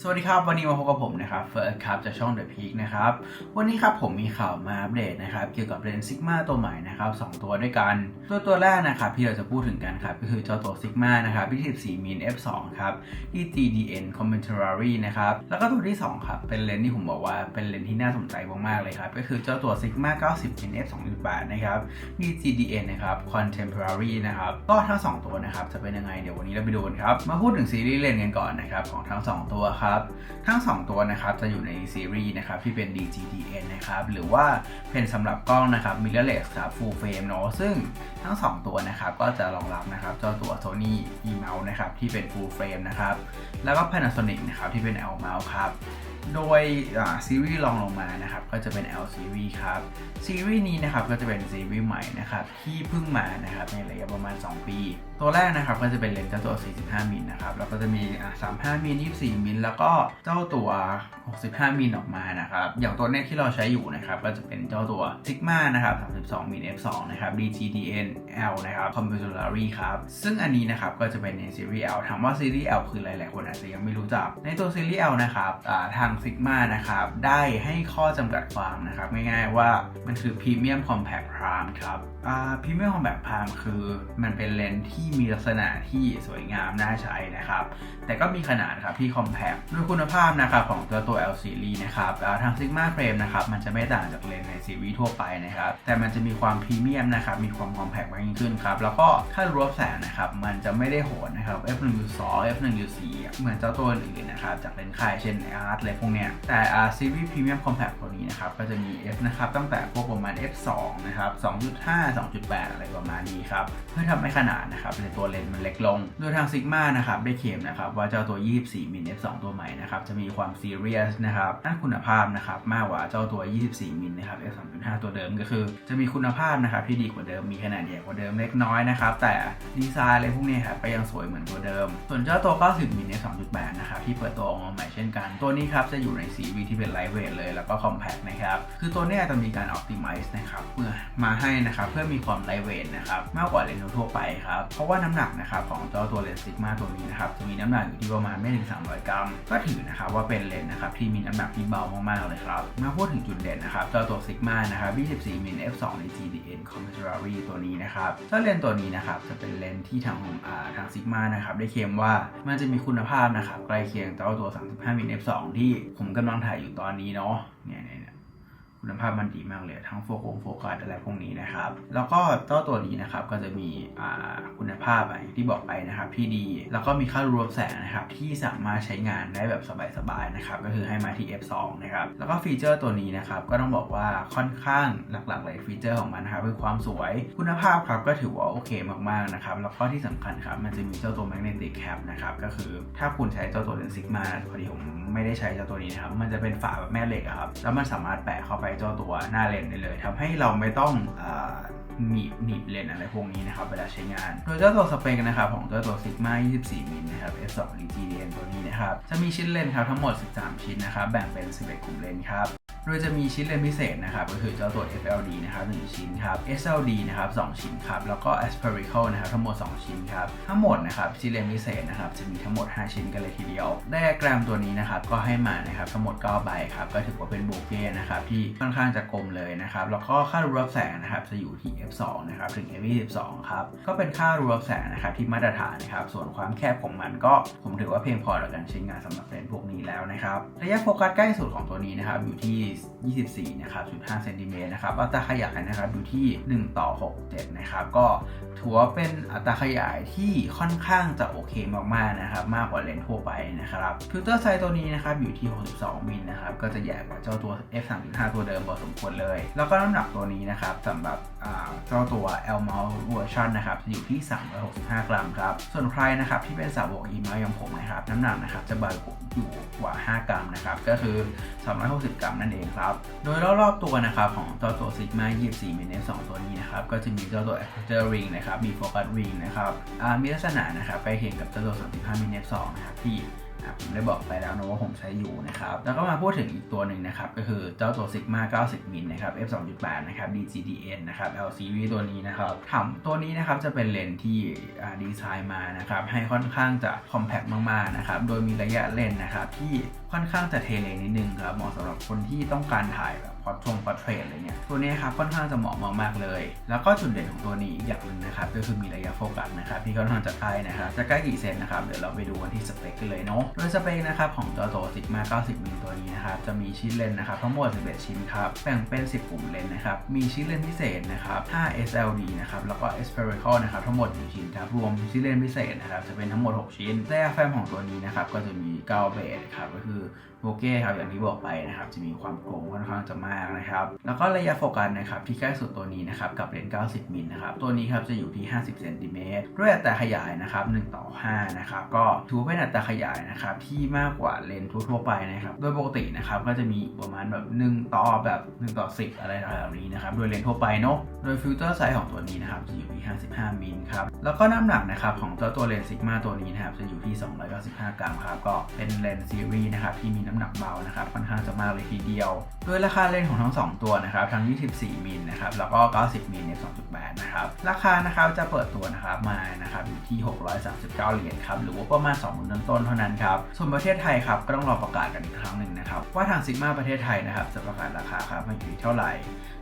สวัสดีครับ วันนี้มาพบกับผมนะครับเฟิร์สครับจากช่อง The Peak นะครับ วันนี้ครับผมมีข่าวมาอัปเดตนะครับ เกี่ยวกับเลนส์ซิกมาตัวใหม่นะครับสองตัวด้วยกัน ตัวตัวแรกนะครับที่เราจะพูดถึงกันครับก็คือเจ้าตัวซิกมานะครับ24 mm f2 ครับที่ DDN Commentary นะครับแล้วก็ตัวที่ 2 ครับ เป็นเลนส์ที่ผมบอกว่าเป็นเลนส์ที่น่าสนใจมากๆเลยครับ ก็คือเจ้าตัว Sigma 90 mm f 2.8นะครับ DGDN นะครับ Contemporary นะครับก็ทั้ง 2 ตัวนะครับจะเป็นยังไงเดี๋ยววันนี้เราไปดูกันครับมาพูดถึงซีรีส์เลนส์กันก่อนนะครับของทั้ง 2 ตัวครับทั้ง 2 ตัวนะครับจะอยู่ในซีรีส์นะครับที่เป็น DGDN นะครับหรือว่าเป็นสำหรับกล้องนะครับ mirrorless ครับ full frame เนาะซึ่งทั้ง 2 ตัวนะครับก็จะรองรับนะครับเจ้าตัว Sony e mount นะครับที่เป็น full frame นะครับแล้วก็ Panasonic นะครับที่เป็น L mount ครับ โดยซีรีส์รองลงมานะครับก็จะเป็น L series ครับซีรีส์นี้นะครับก็จะเป็นซีรีส์ใหม่นะครับที่เพิ่งมานะครับในระยะประมาณ 2 ปี ตัวแรกนะครับก็จะเป็นเลนส์เจ้าตัว 45 มิลนะครับแล้วก็จะมี 35 มิล 24 มิล แล้วก็เจ้าตัว 65 มิลออกมานะครับอย่างตัวเนี้ที่เราใช้อยู่นะครับก็จะเป็นเจ้าตัว Sigma นะครับ32 มิล f2 นะครับ DGDN L นะครับ Computary ครับซึ่งอันนี้นะครับก็จะเป็นในซีรีส์ L ถามว่าซีรีส์ L คืออะไรหลายคนอาจจะยังไม่รู้จักในตัวซีรีส์ L นะครับอ่าทาง Sigma นะครับ ได้ให้ข้อจำกัดความนะครับ ง่ายๆว่ามันคือ Premium Compact Prime ครับอ่า Premium Compact Prime คือมันเป็นเลนส์ที่มีลักษณะที่สวยงามน่าใช้นะครับ แต่ก็มีขนาดครับที่ compact ด้วยคุณภาพนะครับของตัวตัว L series นะครับทาง Sigma Frame นะครับมันจะไม่ต่างจากเลนส์ในซีรีส์ทั่วไปนะครับ แต่มันจะมีความพรีเมียมนะครับ มีความ compact มากยิ่งขึ้นครับ แล้วก็ค่ารวบแสงนะครับ มันจะไม่ได้โหดนะครับ f1.2 f1.4 เหมือนเจ้าตัวอื่นๆนะครับ จากเลนส์ค่ายเช่น Art อะไรพวกเนี้ยแต่ซีรีส์พรีเมียม compact ตัวนี้นะครับ ก็จะมี f นะครับ ตั้งแต่พวกประมาณ f2 นะครับ 2.5 2.8 อะไรประมาณนี้ครับ เพื่อทำให้ขนาดนะครับในตัวเลนส์มันเล็กลง โดยทาง Sigma นะครับได้เคลมนะครับว่าเจ้าตัว 24มิล f2 ตัวใหม่นะครับ จะมีความซีเรียสนะครับด้านคุณภาพนะครับ มากกว่าเจ้าตัว 24มิลนะครับ f2.5 ตัวเดิมก็คือ จะมีคุณภาพนะครับที่ดีกว่าเดิมมีขนาดใหญ่กว่าเดิมเล็กน้อยนะครับแต่ดีไซน์อะไรพวกนี้ครับก็ยังสวยเหมือนตัวเดิม ส่วนเจ้าตัว 90มิล f2.8 นะครับที่เปิดตัวออกมาใหม่เช่นกันตัวนี้ครับจะอยู่ในซีรีที่เป็นไลท์เวทเลยแล้วก็ compact นะครับ คือตัวนี้จะมีการ optimize นะครับเพื่อมาให้นะครับเพื่อมีความไลท์เวทนะครับมากกว่าเลนส์ทั่วไปครับ เพราะว่าน้ำหนักนะครับของเจ้าตัวเลนส์ซิกมาตัวนี้นะครับจะมีน้ำหนักอยู่ที่ประมาณไม่ถึง 300 กรัม ก็ถือนะครับว่าเป็นเลนส์นะครับที่มีน้ำหนักที่เบามากๆเลยครับมาพูดถึงจุดเด่นนะครับเจ้าตัวซิกมานะครับ24มิล f2 ใน GDN Commentary ตัวนี้นะครับเจ้าเลนส์ตัวนี้นะครับจะเป็นเลนส์ที่ทางของอ่าทางซิกมานะครับได้เคลมว่ามันจะมีคุณภาพนะครับใกล้เคียงเจ้าตัว 35มิล f2 ที่ผมกำลังถ่ายอยู่ตอนนี้เนาะเนี่ยเนี่ยเนี่ย คุณภาพมันดีมากเลยทั้งโฟกัสโฟกัสอะไรพวกนี้นะครับ แล้วก็เจ้าตัวนี้นะครับก็จะมีคุณภาพอะไรที่บอกไปนะครับที่ดี แล้วก็มีค่ารวมแสงนะครับที่สามารถใช้งานได้แบบสบายๆนะครับก็คือให้มาที่ f2 นะครับแล้วก็ฟีเจอร์ตัวนี้นะครับก็ต้องบอกว่าค่อนข้างหลักๆเลยฟีเจอร์ของมันนะครับคือความสวยคุณภาพครับก็ถือว่าโอเคมากๆนะครับแล้วก็ที่สำคัญครับมันจะมีเจ้าตัว magnetic cap นะครับก็คือถ้าคุณใช้เจ้าตัวเลนส์ซิกมาพอดีผมไม่ได้ใช้เจ้าตัวนี้นะครับมันจะเป็นฝาแบบแม่เหล็กครับแล้วมันสามารถแปะเข้าไปเจ้าตัวหน้าเลนได้เลยทำให้เราไม่ต้องหนีบหนีบเลนอะไรพวกนี้นะครับเวลาใช้งาน โดยเจ้าตัวสเปคนะครับของเจ้าตัว Sigma 24มิลนะครับ f2 DGDN ตัวนี้นะครับ จะมีชิ้นเลนครับทั้งหมด 13 ชิ้นนะครับ แบ่งเป็น 11 กลุ่มเลนครับ โดยจะมีชิ้นเลนพิเศษนะครับก็คือเจ้าตัว FLD นะครับ1ชิ้นครับ SLD นะครับ2ชิ้นครับแล้วก็ Aspherical นะครับทั้งหมด 2 ชิ้นครับทั้งหมดนะครับชิ้นเลนพิเศษนะครับจะมีทั้งหมด 5 ชิ้นกันเลยทีเดียวไดอะแกรมตัวนี้นะครับก็ให้มานะครับทั้งหมด9ใบครับก็ถือว่าเป็นโบเก้นะครับที่ค่อนข้างจะกลมเลยนะครับแล้วก็ค่ารูรับแสงนะครับจะอยู่ที่ f2 นะครับถึง f22 ครับก็เป็นค่ารูรับแสงนะครับที่มาตรฐานนะครับส่วนความแคบของมันก็ผมถือว่าเพียงพอต่อการใช้งานสำหรับเลนพวกนี้แล้วนะครับระยะโฟกัสใกล้สุดของตัวนี้นะครับอยู่ที่24 นะครับ0.5เซนติเมตรนะครับ อัตราขยายนะครับอยู่ที่ 1 ต่อ 67 นะครับ ก็ถือว่าเป็นอัตราขยายที่ค่อนข้างจะโอเคมากๆนะครับ มากกว่าเลนส์ทั่วไปนะครับฟิลเตอร์ไซส์ตัวนี้นะครับอยู่ที่ 62 มิลนะครับ ก็จะใหญ่กว่าเจ้าตัว f 3.5ตัวเดิมพอสมควรเลย แล้วก็น้ำหนักตัวนี้นะครับสำหรับ เจ้าตัว L mount version นะครับอยู่ที่ 365 กรัมครับ ส่วนใครนะครับที่เป็นสาวก e m o u อย่างผมนะครับ น้ำหนักนะครับจะเบาอยู่กว่า 5 กรัมนะครับ ก็คือ 360 กรัมนั่นเองครับ โดยรอบๆตัวนะครับของเจ้าตัว Sigma 24มิล2ตัวนี้นะครับ ก็จะมีเจ้าตัว aperture ring นะครับมี focus ring นะครับมีลักษณะนะครับใกล้เคียงกับเจ้าตัว 35มิล2นะครับที่ ผมได้บอกไปแล้วนะว่าผมใช้อยู่นะครับ แล้วก็มาพูดถึงอีกตัวหนึ่งนะครับ ก็คือเจ้าตัว Sigma 90 มิลนะครับ f 2.8นะครับ DGDN นะครับ L series ตัวนี้นะครับถามตัวนี้นะครับจะเป็นเลนส์ที่ดีไซน์มานะครับ ให้ค่อนข้างจะคอมแพคมากๆนะครับ โดยมีระยะเลนส์นะครับที่ค่อนข้างจะเทเลนิดนึงครับเหมาะสำหรับคนที่ต้องการถ่ายแบบ พอทงพอเทรดอะไรเงี้ยตัวนี้ครับค่อนข้างจะเหมาะมากๆเลย แล้วก็จุดเด่นของตัวนี้อีกอย่างหนึ่งนะครับก็คือมีระยะโฟกัสนะครับที่ค่อนข้างจะใกล้นะครับจะใกล้กี่เซนนะครับเดี๋ยวเราไปดูกันที่สเปคกันเลยเนาะโดยสเปคนะครับของตัวโต Sigma 90มิลตัวนี้นะครับจะมีชิ้นเลนส์นะครับทั้งหมด11ชิ้นครับแบ่งเป็น 10 กลุ่มเลนส์นะครับมีชิ้นเลนส์พิเศษนะครับ5 SLD นะครับแล้วก็ spherical นะครับทั้งหมด1ชิ้นครับรวมชิ้นเลนส์พิเศษนะครับจะเป็นทั้งหมด 6 ชิ้นแต่แฟมของตัวนี้นะครับก็จะมี9เบสครับก็คือโบเก้ครับอย่างที่บอกไปนะครับจะมีความโกงค่อนข้างจะมากนะครับ แล้วก็ระยะโฟกัสนะครับที่ใกล้สุดตัวนี้นะครับกับเลนส์90มิลนะครับ ตัวนี้ครับจะอยู่ที่ 50เซนติเมตรด้วยอัตราขยายนะครับ1ต่อ5นะครับ ก็ถือเป็นอัตราขยายนะครับที่มากกว่าเลนส์ทั่วไปนะครับ โดยปกตินะครับก็จะมีประมาณแบบ 1 ต่อแบบ 1 ต่อ 10 อะไรแบบนี้นะครับ โดยเลนส์ทั่วไปเนาะ โดยฟิลเตอร์ไซส์ของตัวนี้นะครับจะอยู่ที่ 55มิลครับ แล้วก็น้ำหนักนะครับของเจ้าตัวเลนส์ซิกมาตัวนี้นะครับจะอยู่ที่ 295 กรัมครับ ก็เป็นเลนส์ซีรีส์นะครับที่มีน้ำหนักเบานะครับค่อนข้างจะมากเลยทีเดียว โดยราคาเลนส์ของทั้ง 2 ตัวนะครับทั้ง 24 มิลนะครับแล้วก็ 90 มิลใน2.8 นะครับราคานะครับจะเปิดตัวนะครับมานะครับอยู่ที่ 639 เหรียญครับหรือว่าประมาณ2หมื่นต้นๆเท่านั้นครับส่วนประเทศไทยครับก็ต้องรอประกาศกันอีกครั้งหนึ่งนะครับว่าทางซิกมาประเทศไทยนะครับจะประกาศราคาครับมาอยู่ที่เท่าไหร่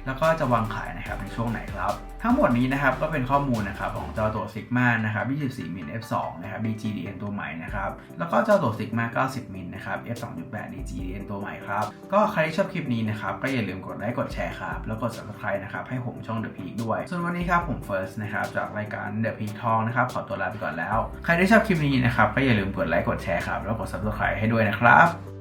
แล้วก็จะวางขายนะครับในช่วงไหนครับ ทั้งหมดนี้นะครับก็เป็นข้อมูลนะครับของเจ้าตัว Sigma นะครับ24มิล f2 นะครับ DGDN ตัวใหม่นะครับ แล้วก็เจ้าตัว Sigma 90มิลนะครับ f 2.8 DGDN ตัวใหม่ครับ ก็ใครที่ชอบคลิปนี้นะครับ ก็อย่าลืมกดไลค์กดแชร์ครับ แล้วกด subscribe นะครับให้ผมช่อง The Peak ด้วย ส่วนวันนี้ครับผม First นะครับจากรายการ The Peak Talk นะครับขอตัวลาไปก่อนแล้ว ใครที่ชอบคลิปนี้นะครับก็อย่าลืมกดไลค์กดแชร์ครับแล้วกด subscribe ให้ด้วยนะครับ